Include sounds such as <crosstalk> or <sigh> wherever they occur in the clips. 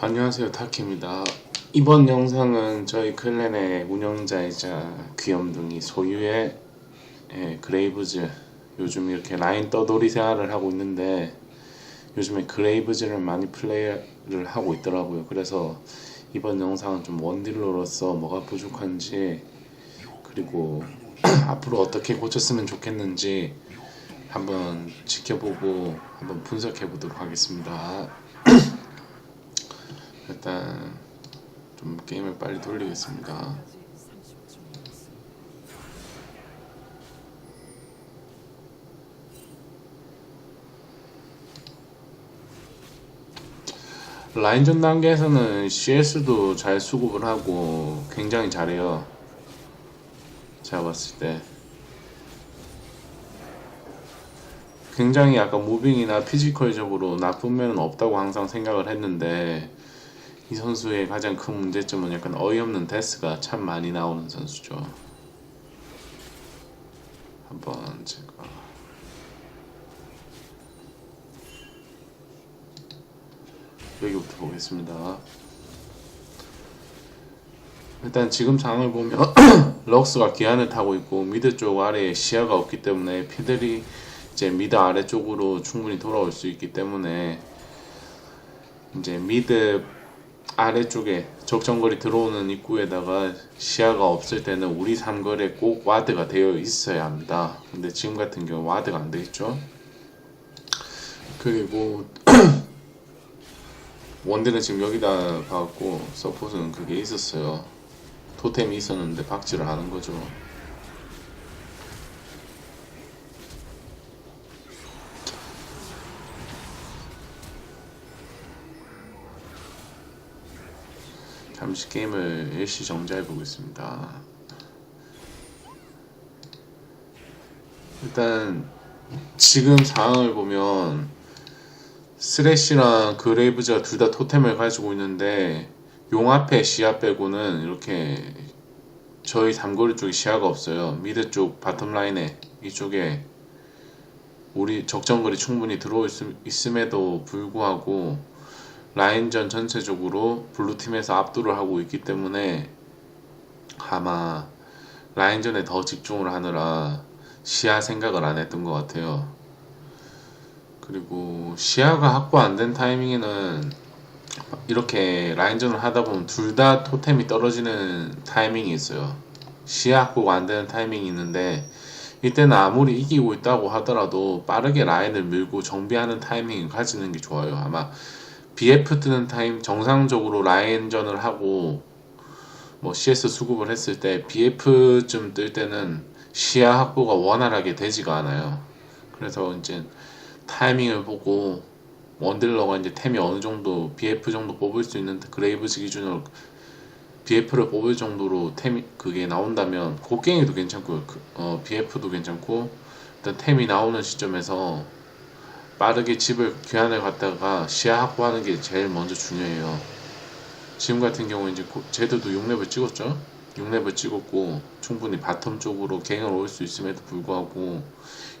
안녕하세요 타키입니다. 이번 영상은 저희 클랜의 운영자이자 귀염둥이 소유의 예, 그레이브즈. 요즘 이렇게 라인 떠돌이 생활을 하고 있는데 요즘에 그레이브즈를 많이 플레이를 하고 있더라고요. 그래서 이번 영상은 좀 원딜러로서 뭐가 부족한지 그리고 <clears throat> 앞으로 어떻게 고쳤으면 좋겠는지 한번 지켜보고 한번 분석해 보도록 하겠습니다 <clears throat> 일단 좀 게임을 빨리 돌리겠습니다. 라인전 단계에서는 CS도 잘 수급을 하고 굉장히 잘해요. 제가 봤을 때. 굉장히 약간 무빙이나 피지컬적으로 나쁜 면은 없다고 항상 생각을 했는데 이 선수의 가장 큰 문제점은 약간 어이없는 데스가 참 많이 나오는 선수죠. 한번 제가 여기부터 보겠습니다. 일단 지금 상황을 보면 <clears throat> 럭스가 기한을 타고 있고 미드 쪽 아래에 시야가 없기 때문에 피들이 이제 미드 아래쪽으로 충분히 돌아올 수 있기 때문에 이제 미드 아래쪽에 적정거리 들어오는 입구에다가 시야가 없을 때는 우리 삼거리에 꼭 와드가 되어 있어야 합니다. 근데 지금 같은 경우 와드가 안 되어 있죠. 그리고 <clears throat> 원딜은 지금 여기다 박았고 서폿은 그게 있었어요. 토템이 있었는데 박지를 하는 거죠. 잠시 게임을 일시 정지해 보겠습니다. 일단 지금 상황을 보면 스레시랑 그레이브즈가 둘 다 토템을 가지고 있는데 용 앞에 시야 빼고는 이렇게 저희 삼거리 쪽에 시야가 없어요. 미드 쪽 바텀 라인에 이쪽에 우리 적정거리 충분히 들어올 수 있음에도 불구하고 라인전 전체적으로 블루팀에서 압도를 하고 있기 때문에 아마 라인전에 더 집중을 하느라 시야 생각을 안 했던 것 같아요. 그리고 시야가 확보 안 된 타이밍에는 이렇게 라인전을 하다 보면 둘 다 토템이 떨어지는 타이밍이 있어요. 시야 확보가 안 되는 타이밍이 있는데 이때는 아무리 이기고 있다고 하더라도 빠르게 라인을 밀고 정비하는 타이밍을 가지는 게 좋아요. 아마 BF 뜨는 타임 정상적으로 라인전을 하고 뭐 CS 수급을 했을 때 BF쯤 뜰 때는 시야 확보가 원활하게 되지가 않아요. 그래서 이제 타이밍을 보고 원딜러가 이제 템이 어느 정도 BF 정도 뽑을 수 있는 그레이브즈 기준으로 BF를 뽑을 정도로 템이 그게 나온다면 곡괭이도 괜찮고 그, 어, BF도 괜찮고 일단 템이 나오는 시점에서 빠르게 집을 교환을 갔다가 시야 확보하는 게 제일 먼저 중요해요. 지금 같은 경우 이제 고- 제드도 6렙을 찍었죠. 6렙을 찍었고 충분히 바텀 쪽으로 갱을 올 수 있음에도 불구하고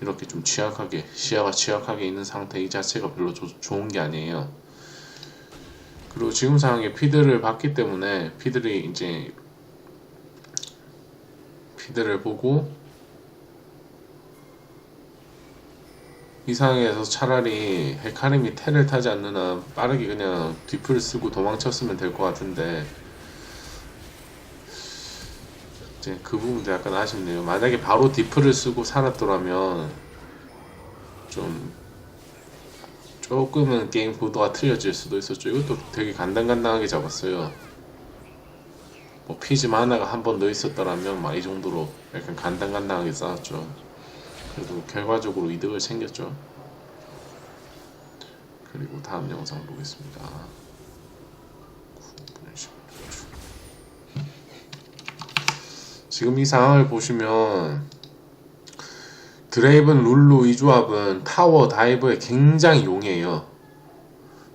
이렇게 좀 취약하게 시야가 취약하게 있는 상태 이 자체가 별로 조- 좋은 게 아니에요. 그리고 지금 상황에 피드를 봤기 때문에 피들이 이제 피드를 보고 이 상황에서 차라리 헤카림이 테를 타지 않는 한 빠르게 그냥 뒤풀 쓰고 도망쳤으면 될 것 같은데 이제 그 부분도 약간 아쉽네요. 만약에 바로 디프를 쓰고 살았더라면 좀 조금은 게임 구도가 틀려질 수도 있었죠. 이것도 되게 간당간당하게 잡았어요. 뭐 피즘 하나가 한 번 더 있었더라면 막 이 정도로 약간 간당간당하게 싸웠죠. 그래도 결과적으로 이득을 챙겼죠. 그리고 다음 영상 보겠습니다. 9분 16초. 지금 이 상황을 보시면 드레이븐 룰루 이 조합은 타워 다이브에 굉장히 용이해요.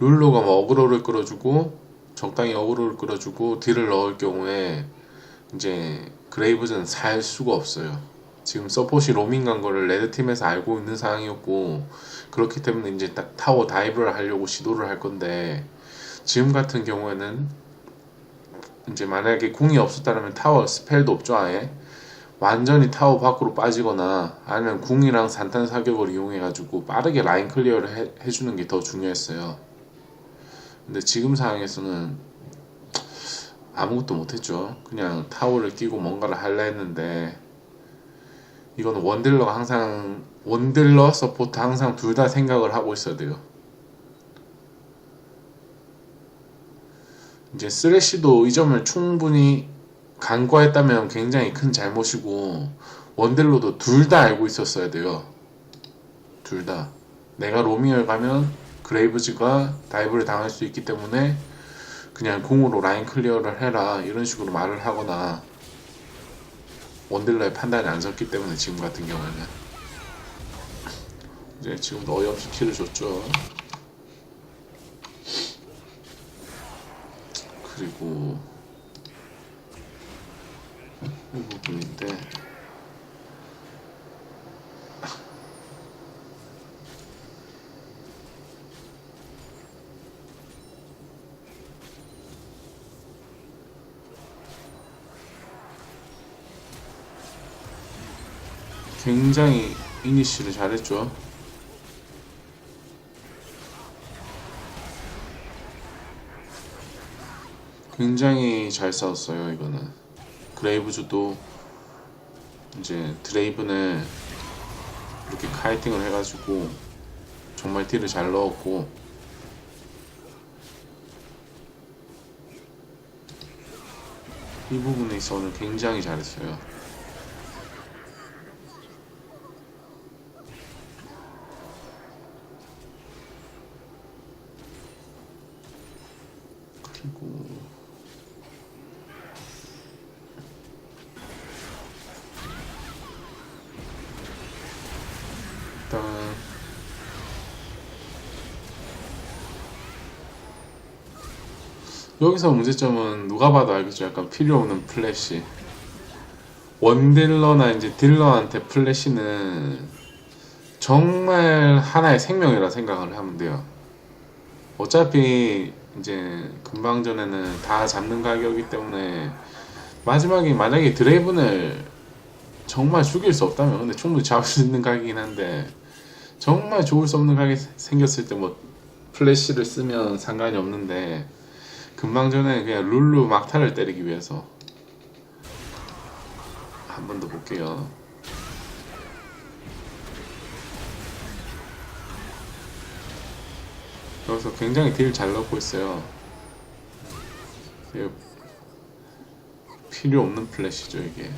룰루가 뭐 어그로를 끌어주고 적당히 어그로를 끌어주고 딜을 넣을 경우에 이제 그레이브즈는 살 수가 없어요. 지금 서폿이 로밍 간 거를 레드팀에서 알고 있는 상황이었고 그렇기 때문에 이제 딱 타워 다이브를 하려고 시도를 할 건데 지금 같은 경우에는 이제 만약에 궁이 없었다면 타워 스펠도 없죠 아예? 완전히 타워 밖으로 빠지거나 아니면 궁이랑 산탄 사격을 이용해 가지고 빠르게 라인 클리어를 해, 해주는 게 더 중요했어요. 근데 지금 상황에서는 아무것도 못했죠. 그냥 타워를 끼고 뭔가를 하려 했는데 이건 원딜러가 항상 원딜러 서포트 항상 둘 다 생각을 하고 있어야 돼요 이제 쓰레쉬도 이 점을 충분히 간과했다면 굉장히 큰 잘못이고 원딜로도 둘 다 알고 있었어야 돼요. 둘 다. 내가 로밍을 가면 그레이브즈가 다이브를 당할 수 있기 때문에 그냥 공으로 라인 클리어를 해라 이런 식으로 말을 하거나 원딜러의 판단이 안 섰기 때문에 지금 같은 경우에는 이제 지금도 어이없이 킬을 줬죠. 그리고 이 부분인데 굉장히 이니시를 잘했죠. 굉장히 잘 싸웠어요 이거는. 그레이브즈도 이제 드레이븐을 이렇게 카이팅을 해가지고 정말 딜을 잘 넣었고. 이 부분에 있어서는 굉장히 잘했어요 일단 여기서 문제점은 누가 봐도 알겠죠. 약간 필요 없는 플래시. 원딜러나 이제 딜러한테 플래시는 정말 하나의 생명이라 생각을 하면 돼요. 어차피 이제 금방 전에는 다 잡는 가격이기 때문에 마지막에 만약에 드레이븐을 정말 죽일 수 없다면 근데 충분히 잡을 수 있는 가격이긴 한데 정말 좋을 수 없는 가격이 생겼을 때 뭐 플래시를 쓰면 상관이 없는데 금방 전에 그냥 룰루 막타를 때리기 위해서 한 번 더 볼게요. 여기서 굉장히 딜 잘 넣고 있어요. 필요 없는 플래시죠 이게.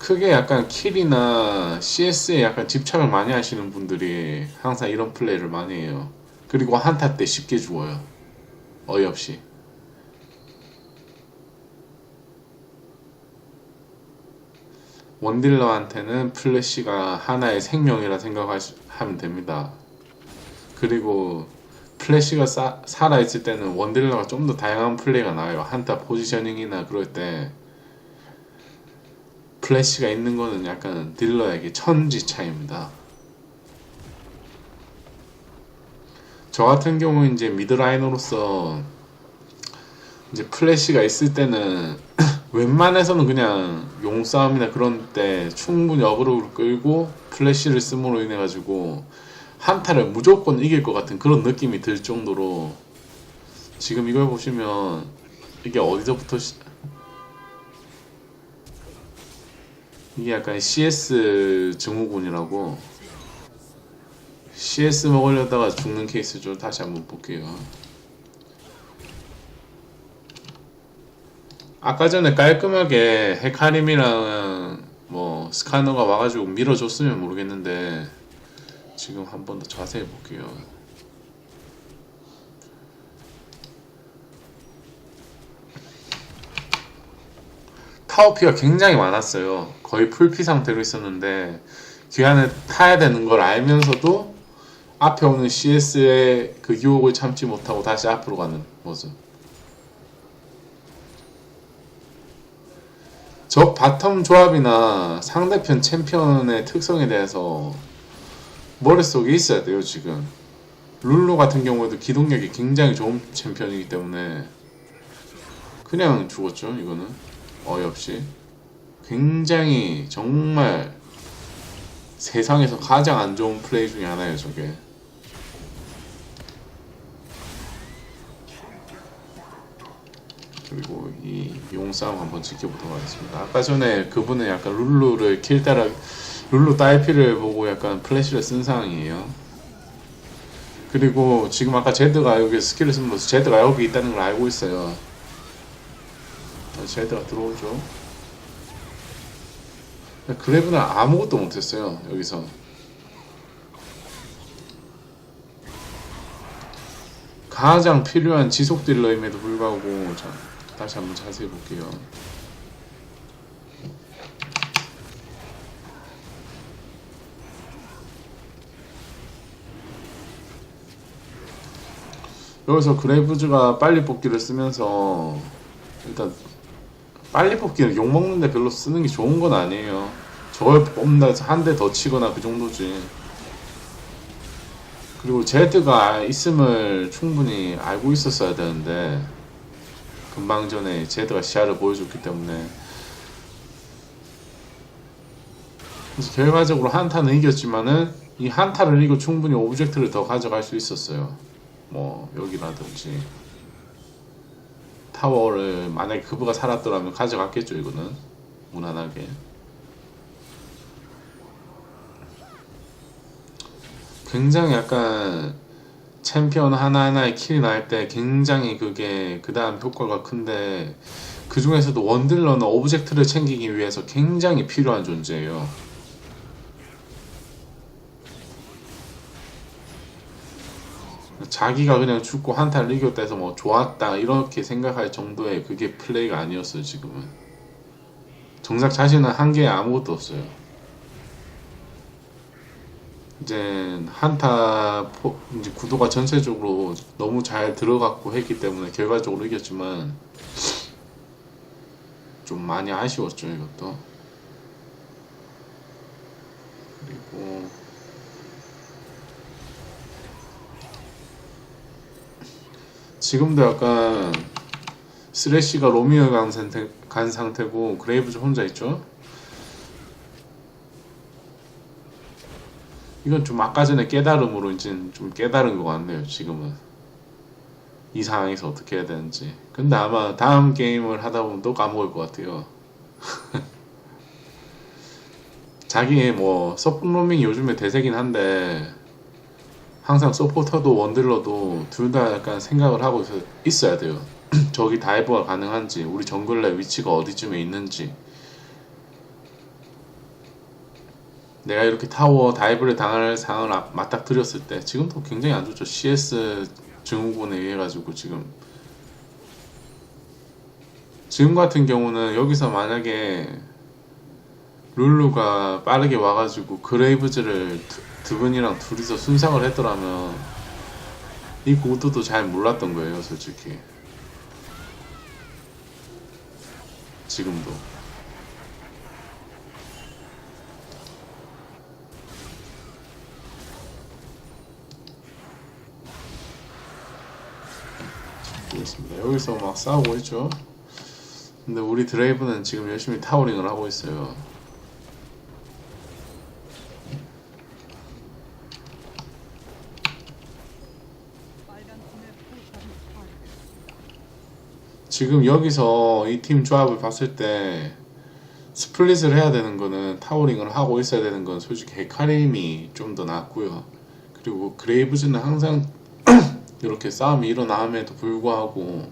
크게 약간 킬이나 CS에 약간 집착을 많이 하시는 분들이 항상 이런 플레이를 많이 해요. 그리고 한타 때 쉽게 죽어요. 어이없이. 원딜러한테는 플래시가 하나의 생명이라 생각하면 됩니다. 그리고 플래시가 사, 살아있을 때는 원딜러가 좀 더 다양한 플레이가 나와요. 한타 포지셔닝이나 그럴 때 플래시가 있는 거는 약간 딜러에게 천지 차이입니다. 저 같은 경우 이제 미드라이너로서 이제 플래시가 있을 때는 <clears throat> 웬만해서는 그냥 용싸움이나 그런 때 충분히 어그로를 끌고 플래시를 씀으로 인해 가지고 한타를 무조건 이길 것 같은 그런 느낌이 들 정도로 지금 이걸 보시면 이게 어디서부터 시... 이게 약간 CS 증후군이라고 CS 먹으려다가 죽는 케이스죠. 다시 한번 볼게요. 아까 전에 깔끔하게 헤카림이랑 뭐 스카너가 와가지고 밀어줬으면 모르겠는데 지금 한 번 더 자세히 볼게요. 타워피가 굉장히 많았어요. 거의 풀피 상태로 있었는데 귀환을 타야 되는 걸 알면서도 앞에 오는 CS의 그 유혹을 참지 못하고 다시 앞으로 가는 모습. 저 바텀 조합이나 상대편 챔피언의 특성에 대해서 머릿속에 있어야 돼요, 지금. 룰루 같은 경우에도 기동력이 굉장히 좋은 챔피언이기 때문에 그냥 죽었죠 이거는 어이없이 굉장히 정말 세상에서 가장 안 좋은 플레이 중에 하나예요 저게. 그리고 이 용싸움 한번 지켜보도록 하겠습니다. 아까 전에 그분은 약간 룰루를 킬 따라 룰루 딸피를 보고 약간 플래시를 쓴 상황이에요. 그리고 지금 아까 제드가 여기 스킬을 쓰면서 제드가 여기 있다는 걸 알고 있어요. 아, 제드가 들어오죠. 그래브는 아무것도 못했어요 여기서. 가장 필요한 지속 딜러임에도 불구하고 자 다시 한번 자세히 볼게요. 여기서 그레이브즈가 빨리 뽑기를 쓰면서 일단 빨리 뽑기는 욕 먹는데 별로 쓰는 게 좋은 건 아니에요. 저걸 뽑는다 해서 한 대 더 치거나 그 정도지. 그리고 제드가 있음을 충분히 알고 있었어야 되는데 금방 전에 제드가 시야를 보여줬기 때문에 그래서 결과적으로 한타는 이겼지만은 이 한타를 이고 충분히 오브젝트를 더 가져갈 수 있었어요. 뭐 여기라든지 타워를 만약에 그부가 살았더라면 가져갔겠죠 이거는. 무난하게. 굉장히 약간 챔피언 하나하나에 킬이 날 때 굉장히 그게 그 다음 효과가 큰데 그 중에서도 원딜러는 오브젝트를 챙기기 위해서 굉장히 필요한 존재예요 자기가 그냥 죽고 한타를 이겼다 해서 뭐 좋았다 이렇게 생각할 정도의 그게 플레이가 아니었어요 지금은. 정작 자신은 한계에 아무것도 없어요. 이제 한타 포, 이제 구도가 전체적으로 너무 잘 들어갔고 했기 때문에 결과적으로 이겼지만 좀 많이 아쉬웠죠 이것도. 그리고 지금도 약간 쓰레쉬가 로미오 간, 상태, 간 상태고 그레이브즈 혼자 있죠. 이건 좀 아까 전에 깨달음으로 이제 좀 깨달은 것 같네요. 지금은 이 상황에서 어떻게 해야 되는지. 근데 아마 다음 게임을 하다 보면 또 까먹을 것 같아요. <laughs> 자기의 뭐 서플로밍이 요즘에 대세긴 한데 항상 서포터도 원딜러도 둘 다 약간 생각을 하고 있어, 있어야 돼요. <clears throat> 저기 다이브가 가능한지, 우리 정글의 위치가 어디쯤에 있는지. 내가 이렇게 타워 다이브를 당할 상황을 아- 맞닥뜨렸을 때 지금도 굉장히 안 좋죠. CS 증후군에 의해 가지고 지금 지금 같은 경우는 여기서 만약에 룰루가 빠르게 와가지고 그레이브즈를 두, 두 분이랑 둘이서 순상을 했더라면 이 구도도 잘 몰랐던 거예요 솔직히. 지금도. 보겠습니다. 여기서 막 싸우고 있죠. 근데 우리 드레이브는 지금 열심히 타워링을 하고 있어요 지금 여기서 이 팀 조합을 봤을 때 스플릿을 해야 되는 거는 타워링을 하고 있어야 되는 건 솔직히 헤카림이 좀 더 낫고요. 그리고 그레이브즈는 항상 <clears throat> 이렇게 싸움이 일어남에도 불구하고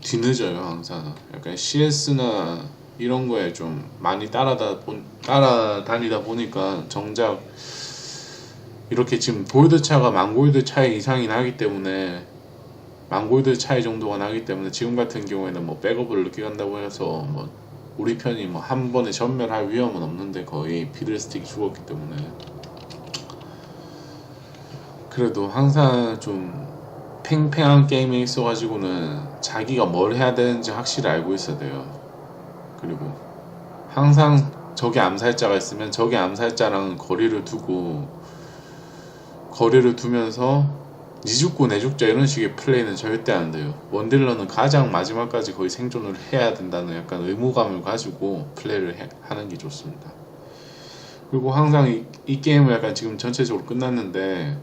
뒤늦어요 항상. 약간 CS나 이런 거에 좀 많이 따라다 본, 따라다니다 보니까 정작 이렇게 지금 골드 차가 만 골드 차이 이상이 나기 때문에 망골드 차이 정도가 나기 때문에 지금 같은 경우에는 뭐 백업을 늦게 간다고 해서 뭐 우리 편이 뭐 한 번에 전멸할 위험은 없는데 거의 피들스틱이 죽었기 때문에 그래도 항상 좀 팽팽한 게임에 있어가지고는 자기가 뭘 해야 되는지 확실히 알고 있어야 돼요. 그리고 항상 적의 암살자가 있으면 적의 암살자랑 거리를 두고 거리를 두면서 니죽고 내죽자 이런 식의 플레이는 절대 안 돼요. 원딜러는 가장 마지막까지 거의 생존을 해야 된다는 약간 의무감을 가지고 플레이를 해- 하는 게 좋습니다. 그리고 항상 이, 이 게임은 약간 지금 전체적으로 끝났는데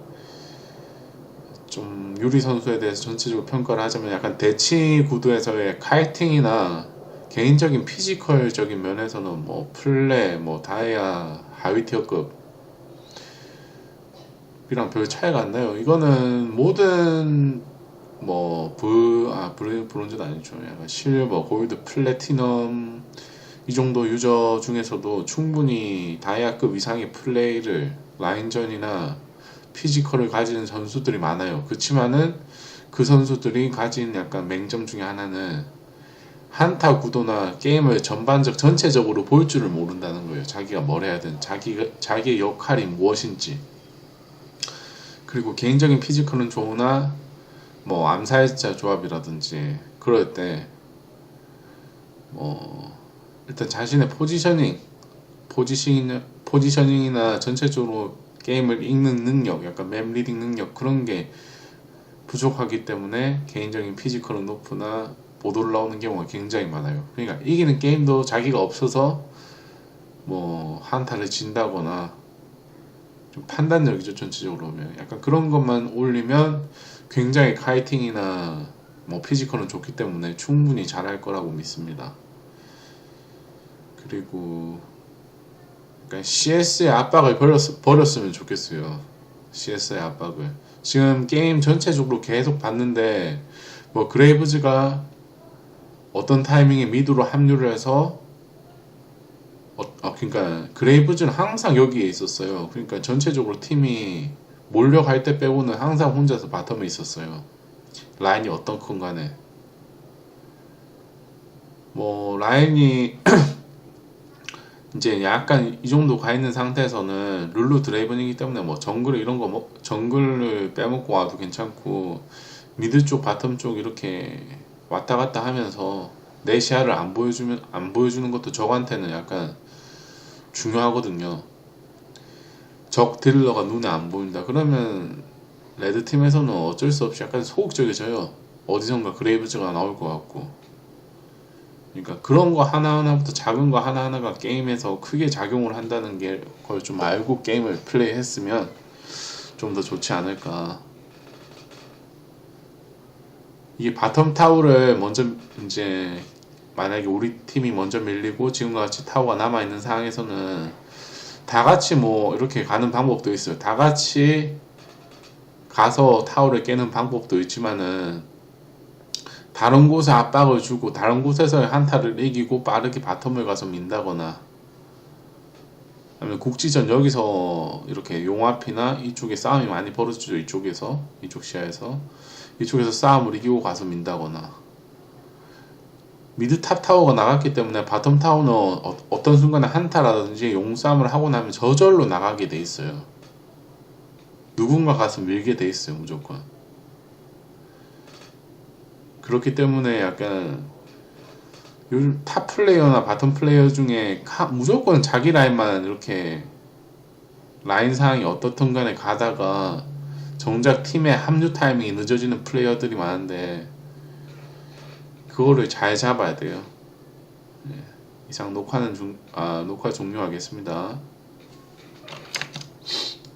좀 유리 선수에 대해서 전체적으로 평가를 하자면 약간 대치 구도에서의 카이팅이나 개인적인 피지컬적인 면에서는 뭐 플레, 뭐 다이아, 하위 티어급 이랑 별 차이가 안 나요. 이거는 모든 뭐 브, 아, 브레, 브론즈도 아니죠. 약간 실버, 골드, 플래티넘 이 정도 유저 중에서도 충분히 다이아급 이상의 플레이를 라인전이나 피지컬을 가지는 선수들이 많아요. 그렇지만은 그 선수들이 가진 약간 맹점 중에 하나는 한타 구도나 게임을 전반적 전체적으로 볼 줄을 모른다는 거예요. 자기가 뭘 해야 되는 자기가 자기의 역할이 무엇인지 그리고 개인적인 피지컬은 좋으나 뭐 암살자 조합이라든지 그럴 때 뭐 일단 자신의 포지셔닝 포지셔닝 포지셔닝이나 전체적으로 게임을 읽는 능력 약간 맵 리딩 능력 그런 게 부족하기 때문에 개인적인 피지컬은 높으나 못 올라오는 경우가 굉장히 많아요. 그러니까 이기는 게임도 자기가 없어서 뭐 한타를 진다거나 좀 판단력이죠 전체적으로 보면 약간 그런 것만 올리면 굉장히 카이팅이나 뭐 피지컬은 좋기 때문에 충분히 잘할 거라고 믿습니다. 그리고 그러니까 CS의 압박을 버렸, 버렸으면 좋겠어요. CS의 압박을 지금 게임 전체적으로 계속 봤는데 뭐 그레이브즈가 어떤 타이밍에 미드로 합류를 해서 어, 아, 그러니까 그레이브즈는 항상 여기에 있었어요. 그러니까 전체적으로 팀이 몰려갈 때 빼고는 항상 혼자서 바텀에 있었어요. 라인이 어떤 큰 간에 뭐 라인이 <clears throat> 이제 약간 이 정도 가 있는 상태에서는 룰루 드레이븐이기 때문에 뭐 정글 이런 거 뭐 정글을 빼먹고 와도 괜찮고 미드 쪽 바텀 쪽 이렇게 왔다 갔다 하면서 내 시야를 안 보여주면 안 보여주는 것도 저한테는 약간 중요하거든요. 적 딜러가 눈에 안 보인다. 그러면 레드 팀에서는 어쩔 수 없이 약간 소극적이져요. 어디선가 그레이브즈가 나올 것 같고. 그러니까 그런 거 하나하나부터 작은 거 하나하나가 게임에서 크게 작용을 한다는 게 그걸 좀 알고 게임을 플레이했으면 좀 더 좋지 않을까. 이게 바텀 타워를 먼저 이제 만약에 우리 팀이 먼저 밀리고 지금과 같이 타워가 남아 있는 상황에서는 다 같이 뭐 이렇게 가는 방법도 있어요. 다 같이 가서 타워를 깨는 방법도 있지만은 다른 곳에 압박을 주고 다른 곳에서 한타를 이기고 빠르게 바텀을 가서 민다거나 아니면 국지전 여기서 이렇게 용합이나 이쪽에 싸움이 많이 벌어지죠. 이쪽에서 이쪽 시야에서. 이쪽에서 싸움을 이기고 가서 민다거나 미드 탑 타워가 나갔기 때문에 바텀 타워는 어, 어떤 순간에 한타라든지 용싸움을 하고 나면 저절로 나가게 돼 있어요. 누군가 가서 밀게 돼 있어요 무조건. 그렇기 때문에 약간 요즘 탑 플레이어나 바텀 플레이어 중에 카- 무조건 자기 라인만 이렇게 라인 상황이 어떻든 간에 가다가 정작 팀의 합류 타이밍이 늦어지는 플레이어들이 많은데 그거를 잘 잡아야 돼요. 네. 이상 녹화는 중, 아, 녹화 종료하겠습니다.